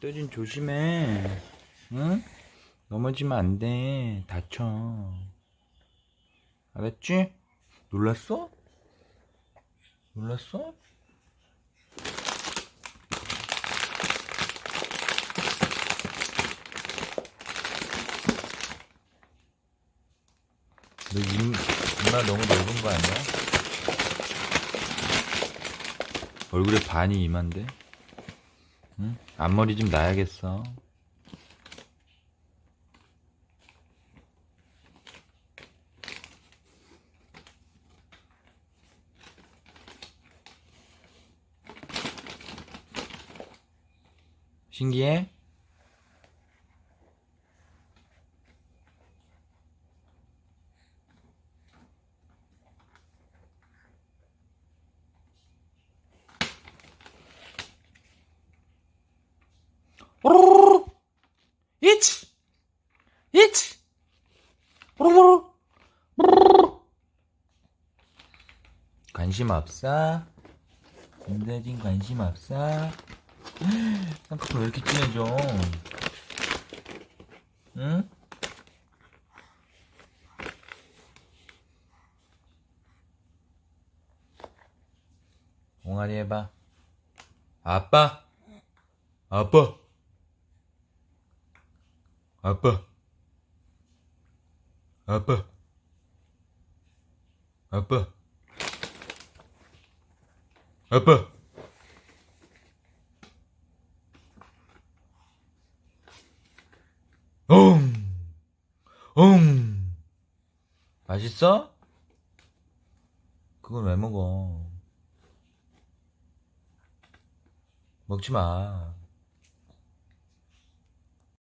떠진 조심해. 응? 넘어지면 안 돼. 다쳐. 알았지? 놀랐어? 놀랐어? 너 입, 이마 너무 넓은 거 아니야? 얼굴에 반이 이만데? 응? 앞머리 좀 놔야겠어. 신기해? 이치! 이치! 관심 없어? 김대진 관심 없어? 쌍꺼풀 왜 이렇게 진해져? 응? 옹알이 해봐. 아빠! 아빠! 아빠. 아빠. 아빠. 아빠. 옹. 옹. 맛있어? 그걸 왜 먹어? 먹지 마.